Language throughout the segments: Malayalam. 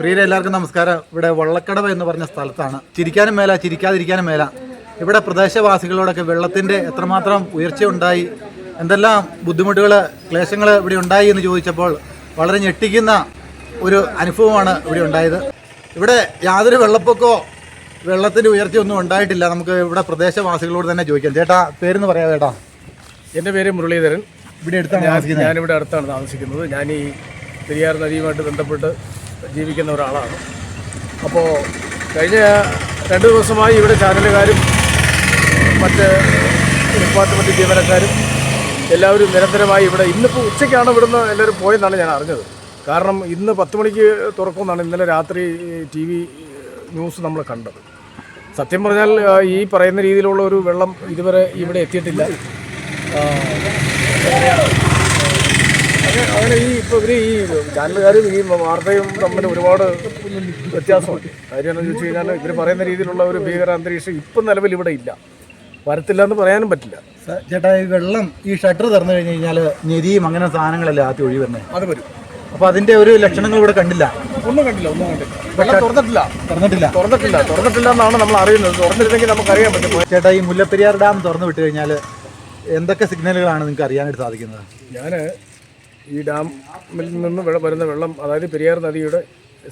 പ്രിയരെ എല്ലാവർക്കും നമസ്കാരം. ഇവിടെ വള്ളക്കടവ് എന്ന് പറഞ്ഞ സ്ഥലത്താണ്. ചിരിക്കാനും മേല ചിരിക്കാതിരിക്കാനും മേല. ഇവിടെ പ്രദേശവാസികളോടൊക്കെ വെള്ളത്തിന്റെ എത്രമാത്രം ഉയർച്ചയുണ്ടായി എന്തെല്ലാം ബുദ്ധിമുട്ടുകൾ ക്ലേശങ്ങൾ ഇവിടെ ഉണ്ടായി എന്ന് ചോദിച്ചപ്പോൾ വളരെ ഞെട്ടിക്കുന്ന ഒരു അനുഭവമാണ് ഇവിടെ ഉണ്ടായത്. ഇവിടെ യാതൊരു വെള്ളപ്പൊക്കോ വെള്ളത്തിന്റെ ഉയർച്ചയൊന്നും ഉണ്ടായിട്ടില്ല. നമുക്ക് ഇവിടെ പ്രദേശവാസികളോട് തന്നെ ചോദിക്കാം. ചേട്ടാ പേരെന്ന് പറയാം ചേട്ടാ? എന്റെ പേര് മുരളീധരൻ. ഇവിടെ അടുത്താണ് ഞാൻ ഞാനിവിടെ അടുത്താണ് താമസിക്കുന്നത്. ഞാൻ ഈ പെരിയാർ നദിയുമായിട്ട് ബന്ധപ്പെട്ട് ജീവിക്കുന്ന ഒരാളാണ്. അപ്പോൾ കഴിഞ്ഞ രണ്ട് ദിവസമായി ഇവിടെ ചാനലുകാരും മറ്റ് ഡിപ്പാർട്ട്മെന്റ് ജീവനക്കാരും എല്ലാവരും നിരന്തരമായി ഇവിടെ ഇന്നിപ്പോൾ ഉച്ചയ്ക്കാണ് ഇവിടുന്ന് എല്ലാവരും പോയെന്നാണ് ഞാൻ അറിഞ്ഞത്. കാരണം ഇന്ന് പത്ത് മണിക്ക് തുറക്കുമെന്നാണ് ഇന്നലെ രാത്രി ടി വി ന്യൂസ് നമ്മൾ കണ്ടത്. സത്യം പറഞ്ഞാൽ ഈ പറയുന്ന രീതിയിലുള്ള ഒരു വെള്ളം ഇതുവരെ ഇവിടെ എത്തിയിട്ടില്ല. അങ്ങനെ ഈ ഇപ്പോൾ ഇവർ ഈ ചാനലുകാരും ഈ വാർത്തയും തമ്മിൽ ഒരുപാട് വ്യത്യാസമുണ്ട്. കാര്യം എന്ന് ചോദിച്ചു കഴിഞ്ഞാൽ ഇവർ പറയുന്ന രീതിയിലുള്ള ഒരു ഭീകര അന്തരീക്ഷം ഇപ്പം നിലവിൽ ഇവിടെ ഇല്ല. വരത്തില്ല എന്ന് പറയാനും പറ്റില്ല. ചേട്ടാ ഈ വെള്ളം ഈ ഷട്ടർ തുറന്നു കഴിഞ്ഞ് കഴിഞ്ഞാൽ ഞെരിയും അങ്ങനെ സാധനങ്ങളല്ലേ ആദ്യം ഒഴി വരുന്നത് അത് വരും. അപ്പൊ അതിന്റെ ഒരു ലക്ഷണങ്ങൾ ഇവിടെ കണ്ടില്ല. ഒന്നും കണ്ടില്ല ഒന്നും കണ്ടില്ല. വെള്ളം തുറന്നിട്ടില്ല. തുറന്നിട്ടില്ല. തുറന്നിട്ടില്ല തുറന്നിട്ടില്ല എന്നാണ് നമ്മൾ അറിയുന്നത്. തുറന്നിരുന്നെങ്കിൽ നമുക്ക് അറിയാൻ പറ്റും. ചേട്ടാ ഈ മുല്ലപ്പെരിയാർ ഡാം തുറന്നു വിട്ടു കഴിഞ്ഞാൽ എന്തൊക്കെ സിഗ്നലുകളാണ് നിങ്ങൾക്ക് അറിയാനായിട്ട് സാധിക്കുന്നത്? ഞാൻ ഈ ഡാമിൽ നിന്ന് വരുന്ന വെള്ളം അതായത് പെരിയാർ നദിയുടെ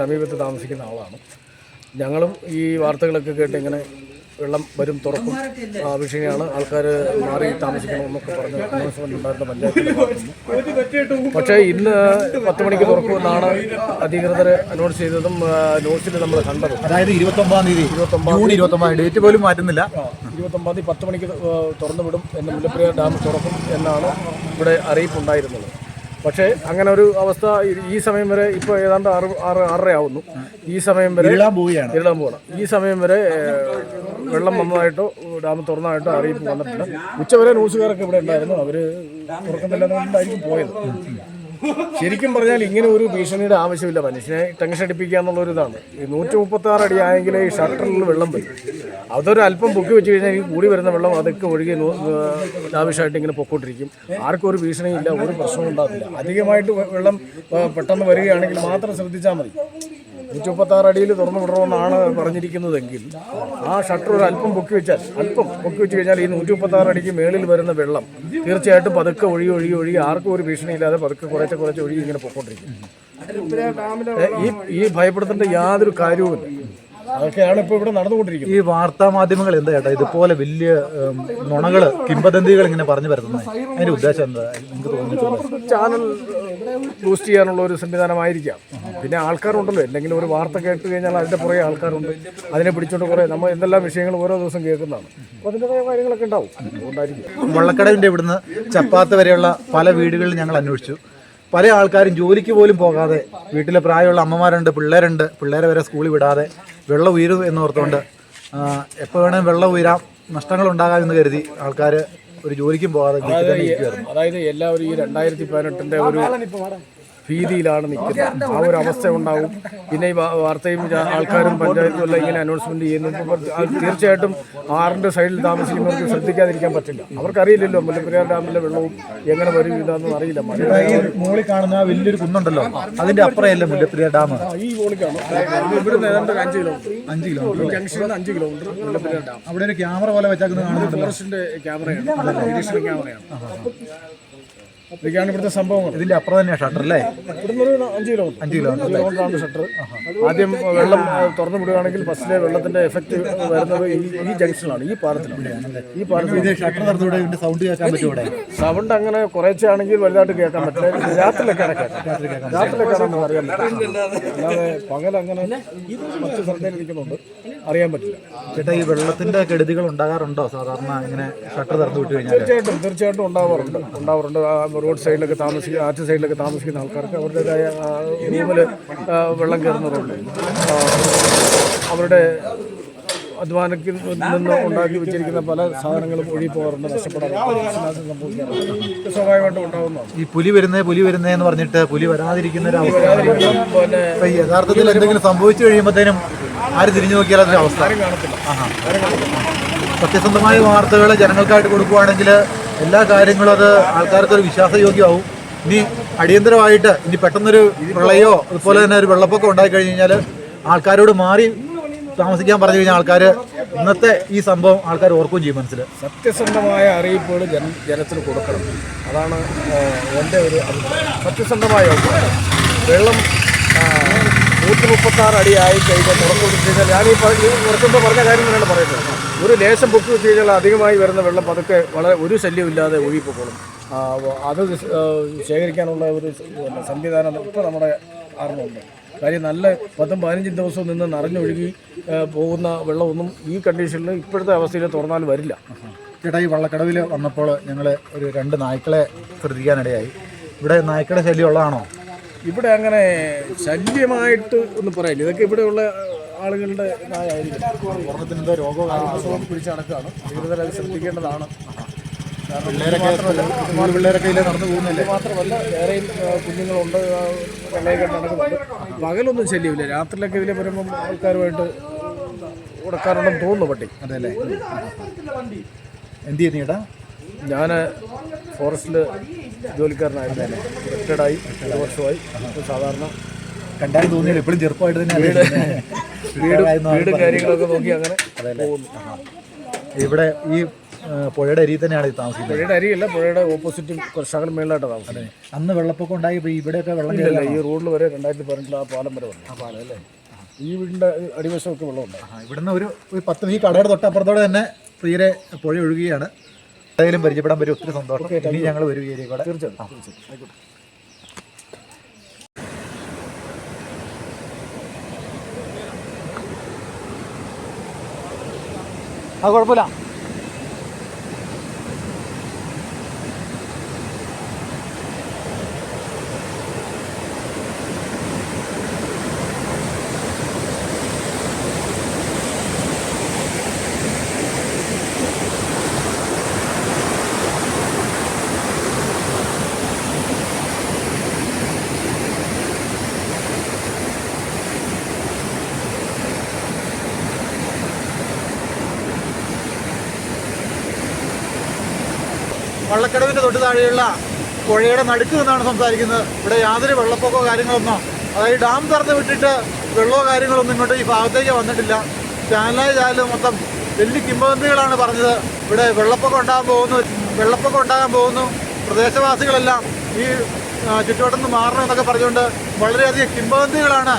സമീപത്ത് താമസിക്കുന്ന ആളാണ്. ഞങ്ങളും ഈ വാർത്തകളൊക്കെ കേട്ട് ഇങ്ങനെ വെള്ളം വരും തുറക്കും. ആ വിഷയമാണ് ആൾക്കാർ മാറി താമസിക്കണമെന്നൊക്കെ പറഞ്ഞ് ഉണ്ടായിരുന്ന പഞ്ചായത്തിൽ പക്ഷേ ഇന്ന് പത്ത് മണിക്ക് തുറക്കുമെന്നാണ് അധികൃതർ അനൗൺസ് ചെയ്തതും ന്യൂസിൽ നമ്മൾ കണ്ടത്. അതായത് ഇരുപത്തൊമ്പതാം തീയതി ഇരുപത്തൊമ്പത് ഇരുപത്തൊമ്പതാം ഡേറ്റ് പോലും മാറ്റുന്നില്ല. ഇരുപത്തൊമ്പതാം തീയതി പത്ത് മണിക്ക് തുറന്നു വിടും. എന്ന് മുല്ലപ്പെരിയാർ ഡാം തുറക്കും എന്നാണ് ഇവിടെ അറിയിപ്പുണ്ടായിരുന്നത്. പക്ഷേ അങ്ങനെ ഒരു അവസ്ഥ ഈ- സമയം വരെ ഇപ്പോൾ ഏതാണ്ട് ആറ് ആറ് ആറര ആവുന്നു ഈ സമയം വരെ ഇടാൻ പോകണം ഈ സമയം വരെ വെള്ളം വന്നതായിട്ടോ ഡാം തുറന്നതായിട്ടോ അറിയിപ്പ് വന്നിട്ടില്ല ഉച്ചവരെ ന്യൂസുകാരൊക്കെ ഇവിടെ ഉണ്ടായിരുന്നു. അവർ തുറക്കുന്നില്ലെന്നുണ്ടായിരിക്കും പോയത്. ശരിക്കും പറഞ്ഞാൽ ഇങ്ങനെ ഒരു ഭീഷണിയുടെ ആവശ്യമില്ല. മനുഷ്യനെ ടെൻഷൻ അടിപ്പിക്കുക എന്നുള്ള ഒരു ഇതാണ് ഈ നൂറ്റി മുപ്പത്തി ആറ് അടി ആയെങ്കിൽ ഈ ഷട്ടറിൽ വെള്ളം വരും. അതൊരു അല്പം പൊക്കി വെച്ച് കഴിഞ്ഞാൽ ഈ കൂടി വരുന്ന വെള്ളം അതൊക്കെ ഒഴുകി ആവശ്യമായിട്ട് ഇങ്ങനെ പൊക്കോണ്ടിരിക്കും. ആർക്കും ഒരു ഭീഷണിയില്ല ഒരു പ്രശ്നവും ഉണ്ടാകില്ല അധികമായിട്ട് വെള്ളം പെട്ടെന്ന് വരികയാണെങ്കിൽ മാത്രം ശ്രദ്ധിച്ചാൽ മതി. നൂറ്റി മുപ്പത്തി ആറ് അടിയിൽ തുറന്നു വിടണമെന്നാണ് പറഞ്ഞിരിക്കുന്നതെങ്കിൽ ആ ഷട്ടർ ഒരു അല്പം പൊക്കി വെച്ചാൽ അല്പം പൊക്കി വെച്ച് കഴിഞ്ഞാൽ ഈ നൂറ്റി മുപ്പത്തി ആറ് അടിക്ക് മേളിൽ വരുന്ന വെള്ളം തീർച്ചയായിട്ടും പതുക്കെ ഒഴുകി ഒഴുകി ഒഴുകി ആർക്കും ഒരു ഭീഷണിയില്ലാതെ പതുക്കെ കുറച്ച് കുറച്ച് ഒഴുകി ഇങ്ങനെ പൊക്കോണ്ടിരിക്കും. ഈ ഈ ഭയപ്പെടുത്തേണ്ട യാതൊരു കാര്യവുമില്ല. അതൊക്കെയാണ് ഇപ്പോൾ ഇവിടെ നടന്നുകൊണ്ടിരിക്കുന്നത്. ഈ വാർത്താ മാധ്യമങ്ങൾ എന്താ ചേട്ടാ ഇതുപോലെ വലിയ നുണകൾ നുണകൾ കിംബദന്തികൾ ഇങ്ങനെ പറഞ്ഞു വരുന്നത്. അതിന്റെ ഉദ്ദേശം എന്താ? തോന്നിയിട്ടുള്ളത് ചാനൽ ബൂസ്റ്റ് ചെയ്യാനുള്ള ഒരു സംവിധാനമായിരിക്കാം. പിന്നെ ആൾക്കാരുണ്ടല്ലോ. എന്തെങ്കിലും ഒരു വാർത്ത കേട്ട് കഴിഞ്ഞാൽ അതിന്റെ പുറകെ ആൾക്കാരുണ്ട്. അതിനെ പിടിച്ചോണ്ട് കുറേ നമ്മൾ എന്തെല്ലാം വിഷയങ്ങൾ ഓരോ ദിവസം കേൾക്കുന്നതാണ്. അപ്പോൾ അതിന്റെതായ കാര്യങ്ങളൊക്കെ ഉണ്ടാവും. അതുകൊണ്ടായിരിക്കും. വള്ളക്കടവിന്റെ ഇവിടുന്ന് ചപ്പാത്ത് വരെയുള്ള പല വീടുകളിൽ ഞങ്ങൾ അന്വേഷിച്ചു. പല ആൾക്കാരും ജോലിക്ക് പോലും പോകാതെ വീട്ടിലെ പ്രായമുള്ള അമ്മമാരുണ്ട് പിള്ളേരുണ്ട്. പിള്ളേരെ വരെ സ്കൂളിൽ വിടാതെ വെള്ളം ഉയരും എന്ന് ഓർത്തുകൊണ്ട് എപ്പോൾ വേണേലും വെള്ളം ഉയരാം നഷ്ടങ്ങൾ ഉണ്ടാകാമെന്ന് കരുതി ആൾക്കാർ ഒരു ജോലിക്കും പോകാതെ അതായത് എല്ലാവരും ഈ രണ്ടായിരത്തി പതിനെട്ടിന്റെ ഒരു ഭീതിയിലാണ് നിൽക്കുന്നത്. ആ ഒരു അവസ്ഥ ഉണ്ടാവും. പിന്നെ ഈ വാർത്തയും ആൾക്കാരും പഞ്ചായത്തും എല്ലാം ഇങ്ങനെ അനൗൺസ്മെന്റ് ചെയ്യുന്നു തീർച്ചയായിട്ടും ആറിന്റെ സൈഡിൽ താമസിക്കുന്നവർക്ക് ശ്രദ്ധിക്കാതിരിക്കാൻ പറ്റില്ല. അവർക്കറിയില്ലല്ലോ മുല്ലപ്പെരിയാർ ഡാമിലെ വെള്ളവും എങ്ങനെ വരും ഇതാണെന്ന് അറിയില്ല. ഈ മുകളിൽ കാണുന്ന വലിയൊരു കുന്നുണ്ടല്ലോ. അതിന്റെ അപ്പുറമല്ലേ മുല്ലപ്പെരിയാർ ഡാം? ഈ മുകളിലാണ് ഇവിടുന്ന് ഏതാണ്ട് അഞ്ച് കിലോമീറ്റർ അഞ്ച് കിലോമീറ്റർ ജംഗ്ഷനിൽ അഞ്ച് കിലോമീറ്റർ മുല്ലപ്പെരിയാർ ഡാം. അവിടെ ഒരു ക്യാമറ പോലെ വെച്ചാൽ കാണുന്നുണ്ടല്ലോ. ഫോറസ്റ്റിന്റെ ക്യാമറയാണ്. ക്യാമറയാണ്. ഇതൊക്കെയാണ് ഇവിടുത്തെ സംഭവങ്ങൾ. ഇതിന്റെ അപ്പുറം തന്നെയാണ് ഷട്ടർ അല്ലേ? ഇവിടുന്ന് ഒരു അഞ്ച് കിലോമീറ്റർ അഞ്ച് കിലോമീറ്റർ ഷട്ടർ ആദ്യം വെള്ളം തുറന്നു വിടുകയാണെങ്കിൽ ബസ്സിലെ വെള്ളത്തിന്റെ എഫക്റ്റ് വരുന്നത് ഈ ഈ ജംഗ്ഷനിലാണ് ഈ പാലത്തിലാണ്. ഈ പാലത്തിൽ ഷട്ടർ തുറന്നുകൂടെ ഇതിന്റെ സൗണ്ട് കേൾക്കാൻ പറ്റും സൗണ്ട് അങ്ങനെ കുറച്ചാണെങ്കിൽ ആണെങ്കിൽ വലുതായിട്ട് കേൾക്കാൻ പറ്റില്ല. രാത്രിയിലൊക്കെയാണ് കേൾക്കാം രാത്രിയിലൊക്കെയാണ് നമുക്ക് അറിയാൻ പറ്റില്ല. അല്ലാതെ പകൽ അങ്ങനെ മറ്റു സ്ഥലത്തേക്ക് നിൽക്കുന്നുണ്ട്. അറിയാൻ പറ്റില്ല. ചേട്ടാ ഈ വെള്ളത്തിന്റെ കെടുതികൾ ഉണ്ടാകാറുണ്ടോ? സാധാരണ ഇങ്ങനെ ഷട്ടർ തുറന്നു വിട്ട് കഴിഞ്ഞാൽ തീർച്ചയായിട്ടും തീർച്ചയായിട്ടും ഉണ്ടാവാറുണ്ട്. ഉണ്ടാവാറുണ്ട്. റോഡ് സൈഡിലൊക്കെ താമസിക്കുന്ന ആറ്റ് സൈഡിലൊക്കെ താമസിക്കുന്ന ആൾക്കാർക്ക് അവരുടേതായ റൂമിൽ വെള്ളം കയറുന്നവരുണ്ട് റോഡ് അവരുടെ അധ്വാനത്തിൽ നിന്ന് ഉണ്ടാക്കി വെച്ചിരിക്കുന്ന പല സാധനങ്ങളും ഒഴുകി പോകാറുണ്ട് നഷ്ടപ്പെടാറുണ്ട്. സംഭവിക്കാറുണ്ട്. സ്വാഭാവികമായിട്ടും ഉണ്ടാകുന്നതാണ് ഈ പുലി വരുന്നേ പുലി വരുന്നേ എന്ന് പറഞ്ഞിട്ട് പുലി വരാതിരിക്കുന്ന ഒരു അവസ്ഥ പിന്നെ യഥാർത്ഥത്തിൽ എന്തെങ്കിലും സംഭവിച്ചു കഴിയുമ്പോഴത്തേനും ആര് തിരിഞ്ഞു നോക്കിയാൽ അവസ്ഥ. സത്യസന്ധമായ വാർത്തകൾ ജനങ്ങൾക്കായിട്ട് കൊടുക്കുവാണെങ്കിൽ എല്ലാ കാര്യങ്ങളും അത് ആൾക്കാർക്ക് ഒരു വിശ്വാസയോഗ്യമാവും. ഇനി അടിയന്തരമായിട്ട് ഇനി പെട്ടെന്നൊരു പ്രളയോ അതുപോലെ തന്നെ ഒരു വെള്ളപ്പൊക്കം ഉണ്ടായി കഴിഞ്ഞ് കഴിഞ്ഞാൽ ആൾക്കാരോട് മാറി താമസിക്കാൻ പറഞ്ഞു കഴിഞ്ഞാൽ ആൾക്കാർ ഇന്നത്തെ ഈ സംഭവം ആൾക്കാർ ഓർക്കുകയും ചെയ്യും മനസ്സിൽ സത്യസന്ധമായ അറിയിപ്പുകൾ ജന ജനത്തിന് കൊടുക്കണം. അതാണ് എന്റെ ഒരു സത്യസന്ധമായ വെള്ളം നൂറ്റി മുപ്പത്താറ് അടി ആയി കഴിഞ്ഞാൽ തുറന്നു കൊടുത്തു കഴിഞ്ഞാൽ ഞാൻ ഈ പറ- ഈ കുറച്ച് മുമ്പ് പറഞ്ഞ കാര്യം തന്നെയാണ് പറയുന്നത്. ഒരു ലേശം പൊക്കി വെച്ച് കഴിഞ്ഞാൽ അധികമായി വരുന്ന വെള്ളം പതുക്കെ വളരെ ഒരു ശല്യമില്ലാതെ ഒഴുകിപ്പോക്കോളും അത് ശേഖരിക്കാനുള്ള ഒരു സംവിധാനം ഇപ്പോൾ നമ്മുടെ അറിവുണ്ട് കാര്യം നല്ല പത്തും പതിനഞ്ചും ദിവസവും നിന്ന് നിറഞ്ഞൊഴുകി പോകുന്ന വെള്ളമൊന്നും ഈ കണ്ടീഷനിൽ ഇപ്പോഴത്തെ അവസ്ഥയിൽ തുറന്നാൽ വരില്ല. ചേട്ടാ ഈ വള്ളക്കടവിൽ വന്നപ്പോൾ ഞങ്ങൾ ഒരു രണ്ട് നായ്ക്കളെ ശ്രദ്ധിക്കാനിടയായി. ഇവിടെ നായ്ക്കളുടെ ശല്യമുള്ളതാണോ ഇവിടെ അങ്ങനെ ശല്യമായിട്ട് ഒന്നും പറയില്ല ഇതൊക്കെ ഇവിടെയുള്ള ആളുകളുടെ ഇതായിരിക്കും രോഗവും അസുഖം പിടിച്ച് നടക്കുകയാണ്. അധികൃതർ അത് ശ്രദ്ധിക്കേണ്ടതാണ്. പിള്ളേരൊക്കെ പിള്ളേരൊക്കെ ഇതിലെ നടന്നു പോകുന്നില്ലേ? മാത്രമല്ല വേറെയും കുഞ്ഞുങ്ങളുണ്ട് വെള്ളയൊക്കെ നടക്കുന്നുണ്ട്. പകലൊന്നും ശല്യമില്ല. രാത്രിയിലൊക്കെ ഇതിലെ വരുമ്പം ആൾക്കാരുമായിട്ട് ഉടക്കാറുണ്ടെന്ന് തോന്നുന്നു പട്ടി. അതല്ലേ എന്ത് ചെയ്യുന്നു ചേട്ടാ? ഞാൻ ഫോറസ്റ്റിൽ ജോലിക്കാരനായിരുന്നു. റിട്ടയർഡായി ഒരു വർഷമായി. സാധാരണ കണ്ടാൽ തോന്നിയില്ല. എപ്പോഴും ചെറുപ്പമായിട്ട് തന്നെ വീട് കാര്യങ്ങളൊക്കെ നോക്കി അങ്ങനെ ഇവിടെ ഈ പുഴയുടെ അരിയിൽ തന്നെയാണ് ഇത് താമസിക്കുന്നത്. പുഴയുടെ അരിയല്ല പുഴയുടെ ഓപ്പോസിറ്റ് കുറച്ച് ശകലം മേളിലായിട്ട് താമസം അന്ന് വെള്ളപ്പൊക്കം ഉണ്ടായപ്പോൾ ഇവിടെയൊക്കെ വെള്ളം ഇല്ല ഈ റോഡിൽ വരെ രണ്ടായിരത്തി പതിനെട്ടിൽ ആ പാലം വരെ വന്നു. ആ പാലം അല്ലേ? ഈ വീടിന്റെ അടിവശമൊക്കെ വെള്ളമുണ്ട് ഇവിടുന്ന് ഒരു ഒരു പത്ത് ഈ കടയുടെ തൊട്ടപ്പുറത്തോടെ തന്നെ തീരെ പുഴ ഒഴുകുകയാണ്. ഏതായാലും പരിചയപ്പെടാൻ പറ്റും ഒത്തിരി സന്തോഷം. ഇനി ഞങ്ങൾ വരും ഈ ഏരിയ കൂടെ. തീർച്ചയായും ആയിക്കോട്ടെ കുഴപ്പമില്ല. വള്ളക്കടവിന്റെ തൊട്ട് താഴെയുള്ള പുഴയുടെ നടുക്ക് നിന്നാണ് സംസാരിക്കുന്നത്. ഇവിടെ യാതൊരു വെള്ളപ്പൊക്കമോ കാര്യങ്ങളൊന്നോ അതായത് ഡാം തുറന്ന് വിട്ടിട്ട് വെള്ളമോ കാര്യങ്ങളൊന്നും ഇങ്ങോട്ട് ഈ ഭാഗത്തേക്ക് വന്നിട്ടില്ല. ചാനലായ ചാനൽ മൊത്തം വലിയ കിംബന്തികളാണ് പറഞ്ഞത്. ഇവിടെ വെള്ളപ്പൊക്കം ഉണ്ടാകാൻ പോകുന്നു വെള്ളപ്പൊക്കം ഉണ്ടാകാൻ പോകുന്നു. പ്രദേശവാസികളെല്ലാം ഈ ചുറ്റുവട്ടം നിന്ന് മാറണമെന്നൊക്കെ പറഞ്ഞുകൊണ്ട് വളരെയധികം കിംബന്തികളാണ്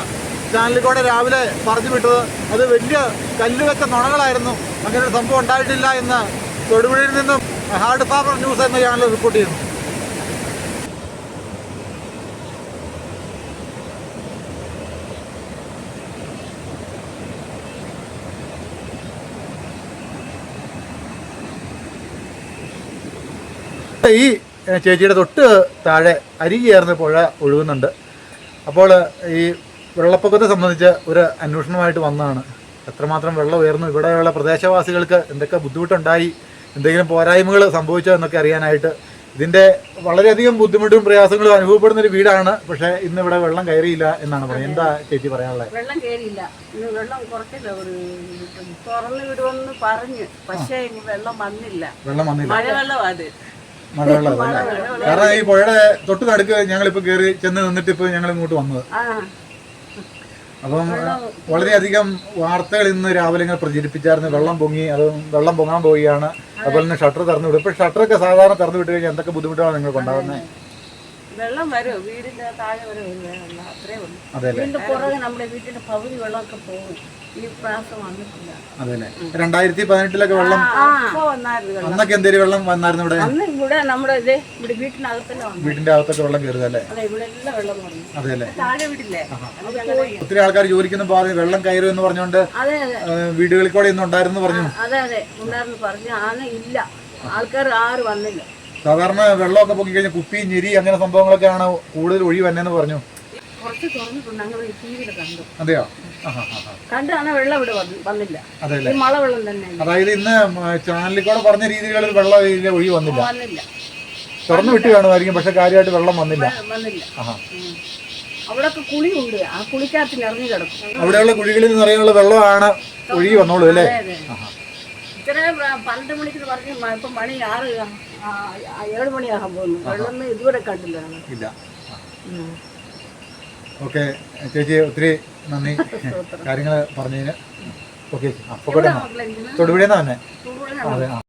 ചാനലിൽ കൂടെ രാവിലെ പറഞ്ഞു വിട്ടത്. അത് വലിയ കല്ലുവെച്ച നുണകളായിരുന്നു. അങ്ങനെ ഒരു സംഭവം ഉണ്ടായിട്ടില്ല എന്ന് തൊടുപുഴയിൽ നിന്നും ഹാർഡ് ഫാർമർ ന്യൂസ് എന്ന ചാനൽ റിപ്പോർട്ട് ചെയ്യുന്നു. ഈ ചേച്ചിയുടെ തൊട്ട് താഴെ അരി ചേർന്ന് പുഴ ഒഴുകുന്നുണ്ട്. അപ്പോൾ ഈ വെള്ളപ്പൊക്കത്തെ സംബന്ധിച്ച് ഒരു അന്വേഷണമായിട്ട് വന്നതാണ്. എത്രമാത്രം വെള്ളം ഉയർന്നു? ഇവിടെയുള്ള പ്രദേശവാസികൾക്ക് എന്തൊക്കെ ബുദ്ധിമുട്ടുണ്ടായി? എന്തെങ്കിലും പോരായ്മകൾ സംഭവിച്ചോ എന്നൊക്കെ അറിയാനായിട്ട് ഇതിന്റെ വളരെയധികം ബുദ്ധിമുട്ടും പ്രയാസങ്ങളും അനുഭവപ്പെടുന്ന ഒരു വീടാണ്. പക്ഷേ ഇന്ന് ഇവിടെ വെള്ളം കയറിയില്ല എന്നാണ് പറയുന്നത്. എന്താ ചേച്ചി പറയാനുള്ളത്? വെള്ളം കയറിയില്ല. ഇന്ന് വെള്ളം കുറച്ചില്ല. ഒരു തുറന്നു വിടുമെന്ന് പറഞ്ഞു. പക്ഷേ ഇനി വെള്ളം വന്നില്ല. വെള്ളം വന്നില്ല. മഴവെള്ളം അത്. മഴവെള്ളം കാരണം ഈ പുഴയുടെ തൊട്ട് നടുക്ക് ഞങ്ങളിപ്പോ കയറി ചെന്ന് നിന്നിട്ട് ഇപ്പൊ ഞങ്ങൾ ഇങ്ങോട്ട് വന്നത് അപ്പം വളരെയധികം വാർത്തകൾ ഇന്ന് രാവിലെ ഇങ്ങനെ പ്രചരിപ്പിച്ചായിരുന്നു. വെള്ളം പൊങ്ങി അത് വെള്ളം പൊങ്ങാൻ പോവുകയാണ്. അതുപോലെ തന്നെ ഷട്ടർ തുറന്നു വിടും. ഇപ്പൊ ഷട്ടറൊക്കെ സാധാരണ തുറന്നു വിട്ട് കഴിഞ്ഞാൽ എന്തൊക്കെ ബുദ്ധിമുട്ടാണ് നിങ്ങൾക്ക് ഉണ്ടാകുന്നത് വെള്ളം വരും വീടിന്റെ താഴെ വരെ അത്രേ ഉള്ളൂ. വീണ്ടും പുറകെ നമ്മുടെ വീട്ടിന്റെ പകുതി വെള്ളമൊക്കെ പോകും. ഈ പ്രാവശ്യം വന്നിട്ടില്ല. രണ്ടായിരത്തി പതിനെട്ടിലൊക്കെ വെള്ളം വെള്ളം. അന്നൊക്കെ എന്തേലും വെള്ളം വന്നായിരുന്നു ഇവിടെ? അന്ന് ഇവിടെ നമ്മുടെ ഇത് ഇവിടെ വീട്ടിനകത്തല്ലേ വീടിന്റെ അകത്തൊക്കെ വെള്ളം കയറുക അല്ലേ? അതെ ഇവിടെ വെള്ളം വന്നു. അതെ അല്ലേ? താഴെ ഒത്തിരി ആൾക്കാർ ജോലിക്കൊന്നും പോകാതെ വെള്ളം കയറും എന്ന് പറഞ്ഞുകൊണ്ട് വീടുകളിൽ കൂടെ ഇന്ന് ഉണ്ടായിരുന്നു പറഞ്ഞു. അതെ അതെ ഉണ്ടായിരുന്നു പറഞ്ഞു. ആന ഇല്ല. ആൾക്കാർ ആരും വന്നില്ല. സാധാരണ വെള്ളമൊക്കെ പൊക്കി കഴിഞ്ഞാൽ കുപ്പി ഞെരി അങ്ങനെ സംഭവങ്ങളൊക്കെയാണ് കൂടുതൽ ഒഴി വന്നതെന്ന് പറഞ്ഞു. കുറച്ച് തുറന്നിട്ടുണ്ട്. ഞങ്ങൾ ടി വിയിൽ കണ്ടു. അതെയോ? ആഹാ, ആഹാ. കണ്ടാണ് വെള്ളം ഇവിടെ വന്ന്- വന്നില്ല. അതെ അല്ലേ? ഈ മഴ വെള്ളം തന്നെ അതായത് ഇന്ന് ചാനലിൽ കൂടെ പറഞ്ഞ രീതികളിൽ വെള്ളം ഒഴി വന്നില്ല. വന്നില്ല. തുറന്നു വിട്ട് കാണുമായിരിക്കും പക്ഷെ കാര്യമായിട്ട് വെള്ളം വന്നില്ല. വന്നില്ല. ആഹാ. ഉം. അവിടൊക്കെ കുളിയുണ്ട് ആ കുളിക്കകത്ത് നിറഞ്ഞു കിടക്കും. അവിടെയുള്ള കുഴികളിൽ നിന്ന് അറിയാനുള്ള വെള്ളമാണ് ഒഴുകി വന്നോളൂ അല്ലേ? ഇത്ര പന്ത്രണ്ട് മണിക്ക് പറഞ്ഞ് ഇപ്പം മണി ആറ് ഏഴ് മണിയാകാൻ പോകുന്നു വെള്ളം ഇതുവരെ കണ്ടില്ല. ഇല്ല. ഓക്കെ. ചേച്ചി ഒത്തിരി നന്ദി. കാര്യങ്ങൾ പറഞ്ഞതിന്. ഓക്കെ നിന്ന് തന്നെ അതെ